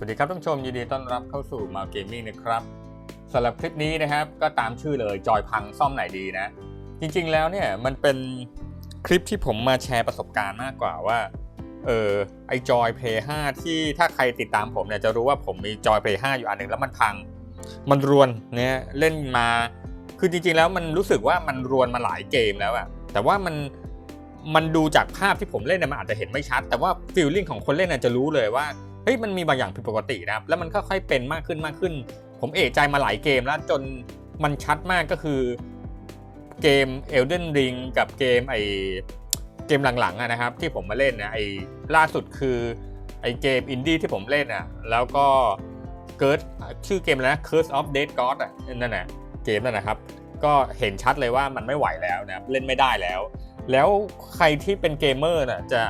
สวัสดีครับท่านผู้ชมยินดีต้อนรับเข้าสู่มาเกมมิ่งนะครับสำหรับคลิปนี้นะครับก็ตามชื่อเลยจอยพังซ่อมไหนดีนะ จริงๆแล้วเนี่ยมันเป็นคลิปที่ผมมาแชร์ประสบการณ์มากกว่าว่าเออไอจอย Play 5ที่ถ้าใครติดตามผมเนี่ยจะรู้ว่าผมมีจอย Play 5อยู่อันหนึ่งแล้วมันพัง มันรวนเนี่ยเล่นมา คือจริงๆแล้วมันรู้สึกว่ามันรวนมาหลายเกมแล้วอะแต่ว่ามันมันดูจากภาพที่ผมเล่นเนี่ยมันอาจจะเห็นไม่ชัด แต่ว่าฟีลลิ่งของคนเล่นน่ะจะรู้เลยว่า เฮ้ยมันมีบางอย่างผิดปกตินะครับแล้วมันค่อยๆเป็นมากขึ้นมากขึ้น ผมเอะใจมาหลายเกมแล้วจนมันชัดมากก็คือเกม Elden Ring กับเกมไอเกมหลังๆนะครับ ที่ผมมาเล่นนะไอล่าสุดคือไอเกมอินดี้ที่ผมเล่นอะแล้วก็เกิร์ดชื่อเกมอะไรนะ Curse of Dead God อะนั่นน่ะเกมนั่นนะครับ ก็เห็นชัดเลยว่ามันไม่ไหวแล้วนะครับเล่นไม่ได้แล้ว แล้วใครที่เป็นเกมเมอร์น่ะจะ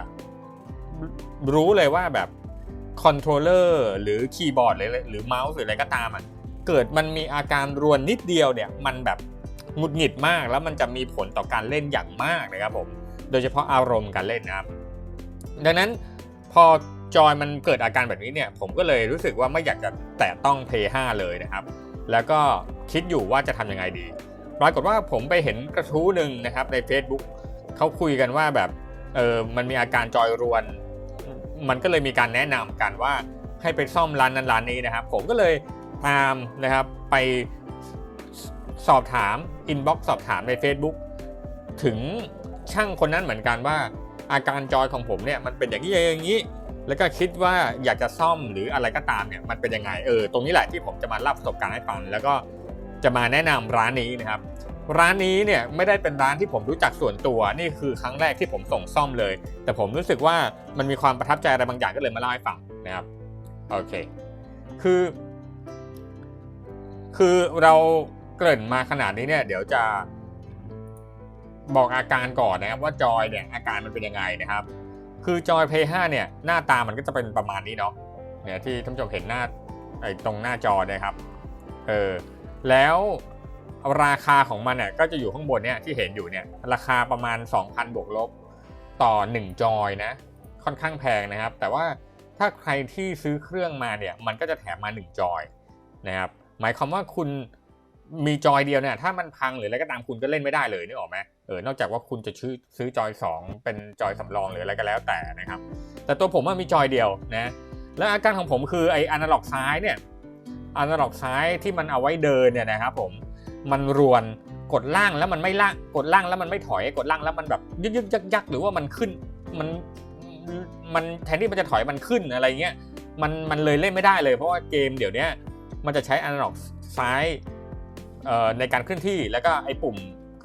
รู้เลยว่าแบบ คอนโทรลเลอร์หรือคีย์บอร์ดหรือหรือเมาส์หรืออะไรก็ตามอะเกิดมันมีอาการรวนนิดเดียวเนี่ยมันแบบหงุดหงิดมากแล้วมันจะมีผลต่อการเล่นอย่างมากนะครับผมโดยเฉพาะอารมณ์การเล่นนะครับ ดังนั้นพอจอยมันเกิดอาการแบบนี้เนี่ยผมก็เลยรู้สึกว่าไม่อยากจะแตะต้อง Play 5 เลยนะครับ แล้วก็คิดอยู่ว่าจะทำยังไงดี ปรากฏว่าผมไปเห็นกระทู้หนึ่งนะครับใน Facebook เขาคุยกันว่าแบบเออมันมีอาการจอยรวน มันก็เลยมีการแนะนำกันว่าให้ไปซ่อมร้านนั้นร้านนี้นะครับ ผมก็เลยตามนะครับไปสอบถามอินบ็อกซ์สอบถามใน Facebook ถึงช่างคนนั้นเหมือนกันว่า อาการจอยของผมเนี่ยมันเป็นอย่างนี้อย่างนี้ แล้วก็คิดว่าอยากจะซ่อมหรืออะไรก็ตามเนี่ยมันเป็นยังไงเออตรงนี้แหละที่ผมจะมาเล่าประสบการณ์ให้ฟังแล้วก็จะมาแนะนำร้านนี้นะครับ ร้านนี้เนี่ยไม่ได้เป็นร้านที่ผมรู้จักส่วนตัวนี่คือครั้งแรกที่ผมส่งซ่อมเลย แต่ผมรู้สึกว่ามันมีความประทับใจอะไรบางอย่างก็เลยมาเล่าให้ฟังนะครับโอเค คือ คือเราเกริ่นมาขนาดนี้เนี่ย เดี๋ยวจะบอกอาการก่อนนะครับว่าจอยเนี่ยอาการมันเป็นยังไงนะครับ คือจอย Play 5เนี่ยหน้าตามันก็จะเป็นประมาณนี้เนาะเนี่ยที่ท่านผู้ชมเห็นหน้าไอ้ตรงหน้าจอนะครับเออแล้ว ราคาของมันเนี่ยก็จะอยู่ข้างบนเนี่ยที่เห็นอยู่เนี่ยราคาประมาณ 2,000 บวกลบต่อ 1 จอยนะ ค่อนข้างแพงนะครับ แต่ว่าถ้าใครที่ซื้อเครื่องมาเนี่ยมันก็จะแถมมา 1 จอยนะครับหมายความว่าคุณมีจอยเดียวเนี่ยถ้ามันพังหรืออะไรก็ตามคุณก็เล่นไม่ได้เลยนึกออกไหมเออนอกจากว่าคุณจะซื้อซื้อจอย 2 เป็นจอยสำรองหรืออะไรก็แล้วแต่นะครับ แต่ตัวผมว่ามีจอยเดียวนะแล้วอาการของผมคือไอ้อนาล็อกซ้ายเนี่ยอนาล็อกซ้ายที่มันเอาไว้เดินเนี่ยนะครับผม มันรวนกดล่างแล้วมันไม่ล่างกดล่างแล้วมันไม่ถอยกดล่างแล้วมันแบบยึกยึกยักยักหรือว่ามันขึ้นมันมันแทนที่มันจะถอยมันขึ้นอะไรเงี้ยมันมันเลยเล่นไม่ได้เลยเพราะว่าเกมเดี๋ยวนี้มันจะใช้อนาล็อกซ้ายในการเคลื่อนที่แล้วก็ไอ้ปุ่ม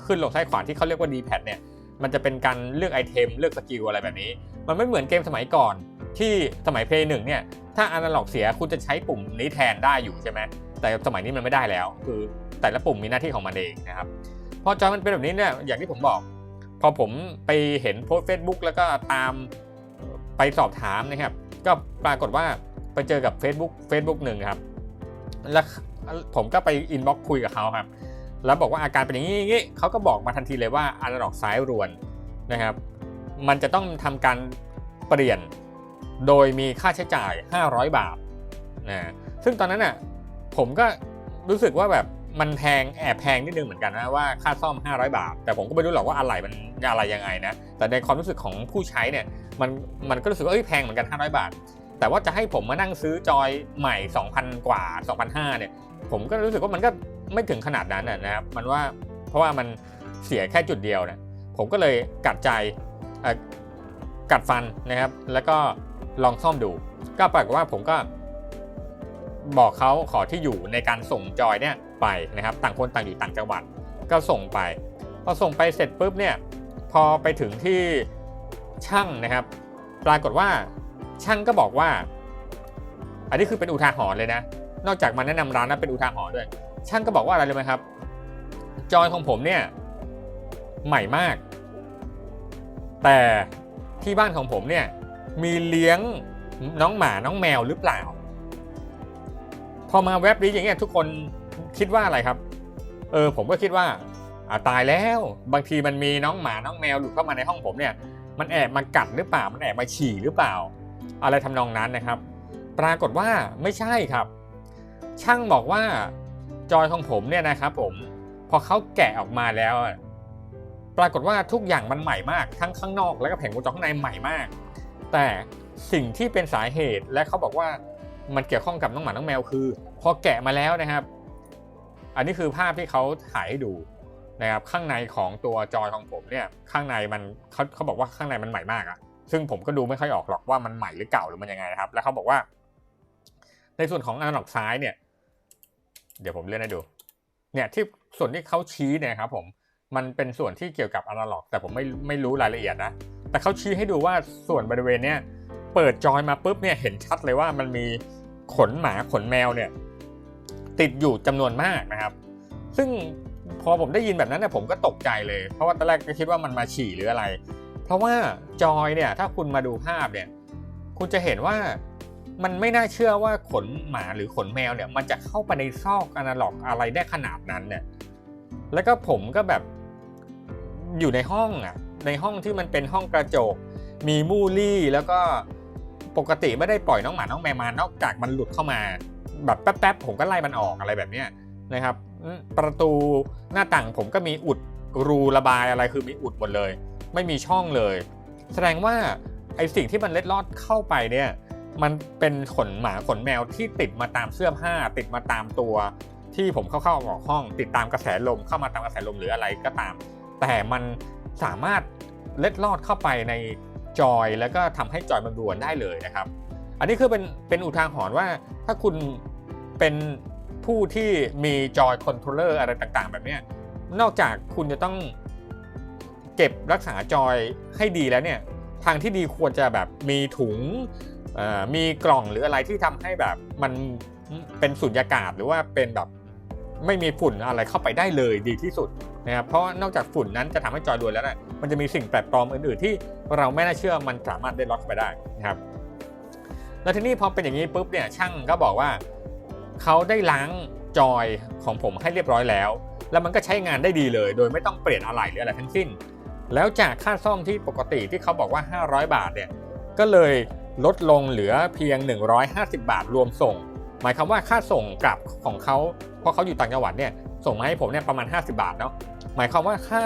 ขึ้นลงซ้ายขวาที่เขาเรียกว่า D-pad เนี่ยมันจะเป็นการเลือกไอเทมเลือกสกิลอะไรแบบนี้ มันไม่เหมือนเกมสมัยก่อนที่สมัย Play 1เนี่ยถ้าอนาล็อกเสียคุณจะใช้ปุ่มนี้แทนได้อยู่ใช่ไหมแต่สมัยนี้มันไม่ได้แล้ว คือ แต่ละปุ่มมีหน้าที่ของมันเองนะครับ พอจอมันเป็นแบบนี้เนี่ยอย่างที่ผมบอก พอผมไปเห็นโพสต์ Facebook แล้วก็ตามไปสอบถามนะครับ ก็ปรากฏว่าไปเจอกับ Facebook Facebook หนึ่งครับ แล้วผมก็ไปอินบ็อกคุยกับเขาครับ แล้วบอกว่าอาการเป็นอย่างนี้อย่างนี้เขาก็บอกมาทันทีเลยว่าอนาล็อกซ้ายรวนนะครับ มันจะต้องทำการเปลี่ยนโดยมีค่าใช้จ่าย 500 บาทนะซึ่งตอนนั้นน่ะผมก็รู้สึกว่าแบบ มันแพงแอบแพงนิดนึงเหมือนกันนะว่าค่าซ่อม 500 บาท แต่ผมก็ไม่รู้หรอกว่าอะไรมันอะไรยังไงนะแต่ในความรู้สึกของผู้ใช้เนี่ยมันมันก็รู้สึกว่าเอ้ยแพงเหมือนกัน 500 บาท แต่ว่าจะให้ผมมานั่งซื้อจอยใหม่ 2,000 กว่า 2,500เนี่ยผมก็รู้สึกว่ามันก็ไม่ถึงขนาดนั้นนะครับมันว่าเพราะว่ามันเสียแค่จุดเดียวนะผมก็เลยกัดใจกัดฟันนะครับ แล้วก็ลองซ่อมดู ก็ปรากฏว่าผมก็บอกเขาขอที่อยู่ในการส่งจอยเนี่ย ไปนะครับต่างคนต่างอยู่ต่างจังหวัดก็ส่งไปพอส่งไปเสร็จปุ๊บเนี่ยพอไปถึงที่ช่างนะครับ ปรากฏว่าช่างก็บอกว่า อันนี้คือเป็นอุทาหรณ์เลยนะ นอกจากมาแนะนำร้านนั้นเป็นอุทาหรณ์ด้วย ช่างก็บอกว่าอะไรรู้ไหมครับ จอยของผมเนี่ยใหม่มาก แต่ที่บ้านของผมเนี่ยมีเลี้ยงน้องหมาน้องแมวหรือเปล่า พอมาเว็บนี้อย่างเงี้ยทุกคน คิดว่าอะไรครับ เออผมก็คิดว่าอ่าตายแล้วบางทีมันมีน้องหมาน้องแมวหลุดเข้ามาในห้องผมเนี่ย มันแอบมากัดหรือเปล่ามันแอบมาฉี่หรือเปล่า อะไรทำนองนั้นนะครับ ปรากฏว่าไม่ใช่ครับ ช่างบอกว่าจอยของผมเนี่ยนะครับ ผมพอเขาแกะออกมาแล้วอะปรากฏว่าทุกอย่างมันใหม่มากทั้งข้างนอกแล้วก็แผงวงจรข้างในใหม่มาก แต่สิ่งที่เป็นสาเหตุและเขาบอกว่ามันเกี่ยวข้องกับน้องหมาน้องแมวคือ พอแกะมาแล้วนะครับ อันนี้คือภาพที่เขาถ่ายให้ดูนะครับข้างในของตัวจอยของผมเนี่ยข้างในมันเขาเขาบอกว่าข้างในมันใหม่มากอะซึ่งผมก็ดูไม่ค่อยออกหรอกว่ามันใหม่หรือเก่าหรือมันยังไงนะครับ แล้วเขาบอกว่า ในส่วนของอนาล็อกซ้ายเนี่ย เดี๋ยวผมเลื่อนให้ดู เนี่ยที่ส่วนที่เขาชี้เนี่ยครับผมมันเป็นส่วนที่เกี่ยวกับอนาล็อก แต่ผมไม่ไม่รู้รายละเอียดนะแต่เขาชี้ให้ดูว่าส่วนบริเวณเนี้ยเปิดจอยมาปุ๊บเนี่ยเห็นชัดเลยว่ามันมีขนหมาขนแมวเนี่ย ติดอยู่จำนวนมากนะครับ ซึ่งพอผมได้ยินแบบนั้นเนี่ยผมก็ตกใจเลย เพราะว่าตอนแรกก็คิดว่ามันมาฉี่หรืออะไร เพราะว่าจอยเนี่ยถ้าคุณมาดูภาพเนี่ยคุณจะเห็นว่ามันไม่น่าเชื่อว่าขนหมาหรือขนแมวเนี่ยมันจะเข้าไปในซอกอนาล็อกอะไรได้ขนาดนั้นเนี่ยแล้วก็ผมก็แบบอยู่ในห้องอะในห้องที่มันเป็นห้องกระจก มีมูลี่แล้วก็ ปกติไม่ได้ปล่อยน้องหมาน้องแมวมานอกจากมันหลุดเข้ามา แบบแป๊บๆผมก็ไล่มันออกอะไรแบบเนี้ยนะครับประตูหน้าต่างผมก็มีอุดรูระบายอะไรคือมีอุดหมดเลย ไม่มีช่องเลย แสดงว่าไอสิ่งที่มันเล็ดลอดเข้าไปเนี่ยมันเป็นขนหมาขนแมวที่ติดมาตามเสื้อผ้า ติดมาตามตัว ที่ผมเข้าเข้าออกห้อง ติดตามกระแสลมเข้ามาตามกระแสลมหรืออะไรก็ตาม แต่มันสามารถเล็ดลอดเข้าไปใน จอยแล้วก็ทำให้จอยมันรวนได้เลยนะครับ อันนี้คือเป็นเป็นอุทาหรณ์ว่าถ้าคุณเป็นผู้ที่มีจอยคอนโทรลเลอร์อะไรต่างๆ แบบเนี้ยนอกจากคุณจะต้องเก็บรักษาจอยให้ดีแล้วเนี่ยทางที่ดีควรจะแบบมีถุงมีกล่องหรืออะไรที่ทำให้แบบมันเป็นสุญญากาศหรือว่าเป็นแบบ ไม่มีฝุ่นอะไรเข้าไปได้เลยดีที่สุดนะครับเพราะนอกจากฝุ่นนั้นจะทำให้จอยรวนแล้วนะมันจะมีสิ่งแปลกปลอมอื่นๆ ที่เราไม่น่าเชื่อมันสามารถได้ล็อกไปได้นะครับแล้วทีนี้พอเป็นอย่างนี้ปุ๊บเนี่ยช่างก็บอกว่าเขาได้ล้างจอยของผมให้เรียบร้อยแล้ว แล้วมันก็ใช้งานได้ดีเลย โดยไม่ต้องเปลี่ยนอะไรหรืออะไรทั้งสิ้น แล้วจากค่าซ่อมที่ปกติที่เขาบอกว่า 500 บาทเนี่ยก็เลยลดลงเหลือเพียง 150 บาทรวมส่ง หมายความว่าค่าส่งกลับของเขาเพราะเขาอยู่ต่างจังหวัดเนี่ยส่งมาให้ผมเนี่ยประมาณ 50 บาทเนาะหมายความว่าค่า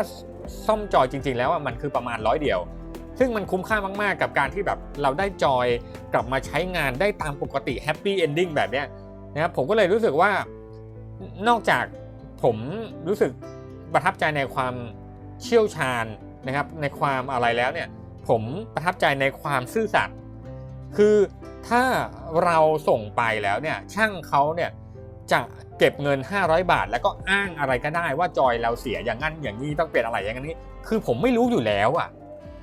ซ่อมจอยจริง ๆ แล้วมันคือประมาณร้อยเดียว ซึ่งมันคุ้มค่ามากๆ กับการที่แบบเราได้จอยกลับมาใช้งานได้ตามปกติแฮปปี้เอนดิ้งแบบเนี้ยนะครับผมก็เลยรู้สึกว่านอกจากผมรู้สึกประทับใจในความเชี่ยวชาญนะครับในความอะไรแล้วเนี่ยผมประทับใจในความซื่อสัตย์คือ ถ้าเราส่งไปแล้วเนี่ยช่างเขาเนี่ยจะเก็บเงิน 500 บาท แล้วก็อ้างอะไรก็ได้ว่าจอยเราเสียอย่างนั้นอย่างนี้ต้องเปลี่ยนอะไรอย่างนี้ คือผมไม่รู้อยู่แล้วอะ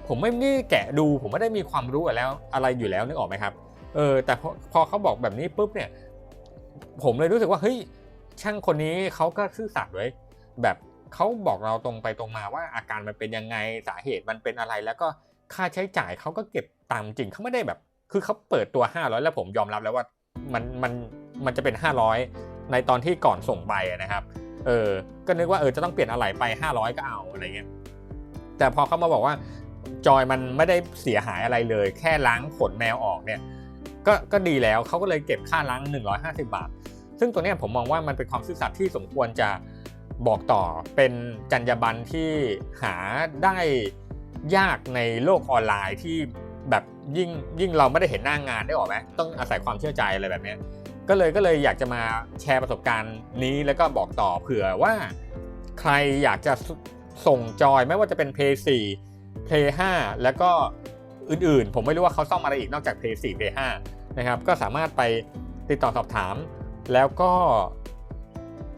ผมไม่ได้แกะดูผมไม่ได้มีความรู้อะไรแล้วอะไรอยู่แล้วนึกออกไหมครับเออแต่พอพอเขาบอกแบบนี้ปุ๊บเนี่ยผมเลยรู้สึกว่าเฮ้ยช่างคนนี้เขาก็ซื่อสัตย์ไว้ยแบบเขาบอกเราตรงไปตรงมาว่าอาการมันเป็นยังไงสาเหตุมันเป็นอะไร แล้วก็ค่าใช้จ่ายเขาก็เก็บตามจริงเขาไม่ได้แบบ คือเขาเปิดตัว 500 แล้วผมยอมรับแล้วว่ามันมันมันจะเป็น 500 ในตอนที่ก่อนส่งไปนะครับ เออ ก็นึกว่าเออจะต้องเปลี่ยนอะไรไป 500 ก็เอาอะไรเงี้ย แต่พอเขามาบอกว่าจอยมันไม่ได้เสียหายอะไรเลย แค่ล้างขนแมวออกเนี่ย ก็ก็ดีแล้วเขาก็เลยเก็บค่าล้าง 150 บาท ซึ่งตัวเนี้ยผมมองว่ามันเป็นความซื่อสัตย์ที่สมควรจะบอกต่อเป็นจรรยาบรรณที่หาได้ยากในโลกออนไลน์ที่แบบ ยิ่งยิ่งเราไม่ได้เห็นหน้างงานได้ออไหมต้องอาศัยความเชื่อใจอะไรแบบนี้ก็เลยก็เลยอยากจะมาแชร์ประสบการณ์นี้แล้วก็บอกต่อเผื่อว่า ใครอยากจะส่งจอยไม่ว่าจะเป็น Play 4 Play 5 แล้วก็อื่นๆ ผมไม่รู้ว่าเขาซ่อมอะไรอีกนอกจาก Play 4 Play 5นะครับก็สามารถไปติดต่อสอบถาม แล้วก็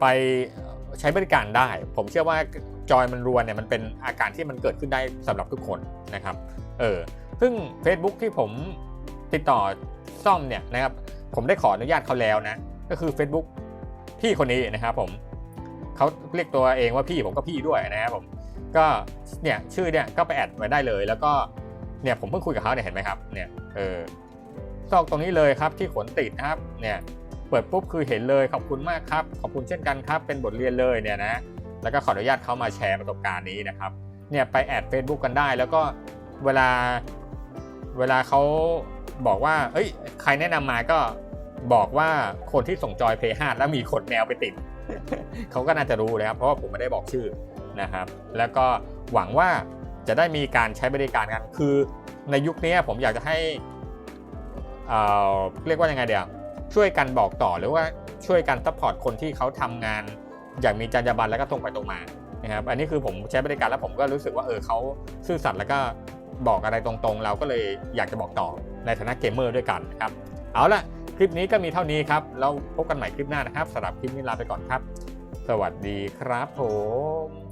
ไปใช้บริการได้ ผมเชื่อว่าจอยมันรวนเนี่ยมันเป็นอาการที่มันเกิดขึ้นได้สำหรับทุกคนนะครับ เออ ซึ่ง Facebook ที่ผมติดต่อซ่อมเนี่ยนะครับ ผมได้ขออนุญาตเขาแล้วนะ ก็คือ Facebook พี่คนนี้นะครับผมเขาเรียกตัวเองว่าพี่ผมก็พี่ด้วยนะครับผมก็เนี่ยชื่อเนี่ยก็ไปแอดไว้ได้เลย แล้วก็เนี่ยผมเพิ่งคุยกับเขาเนี่ยเห็นไหมครับเนี่ยเออซอกตรงนี้เลยครับที่ขนติดนะครับเนี่ยเปิดปุ๊บคือเห็นเลยขอบคุณมากครับ ขอบคุณเช่นกันครับ เป็นบทเรียนเลยเนี่ยนะแล้วก็ขออนุญาตเขามาแชร์ประสบการณ์นี้นะครับเนี่ยไปแอด Facebook กันได้ แล้วก็เวลา เวลาเขาบอกว่า เอ้ย ใครแนะนำมาก็บอกว่าคนที่ส่งจอย Play 5แล้วมีขนแมวไปติดเขาก็น่าจะรู้เลยครับ เพราะว่าผมไม่ได้บอกชื่อนะครับ แล้วก็หวังว่าจะได้มีการใช้บริการกัน คือในยุคนี้ผมอยากจะให้เเรียกว่ายังไงเดี๋ยวช่วยกันบอกต่อหรือว่าช่วยกันซัพพอร์ตคนที่เขาทำงาน อย่างมีจรรยาบรรณแล้วก็ตรงไปตรงมานะครับ อันนี้คือผมใช้บริการแล้วผมก็รู้สึกว่าเออเขาซื่อสัตย์แล้วก็ บอกอะไรตรงๆ เราก็เลยอยากจะบอกต่อในฐานะเกมเมอร์ด้วยกันนะครับ เอาละคลิปนี้ก็มีเท่านี้ครับ เราพบกันใหม่คลิปหน้านะครับสำหรับคลิปนี้ลาไปก่อนครับ สวัสดีครับผม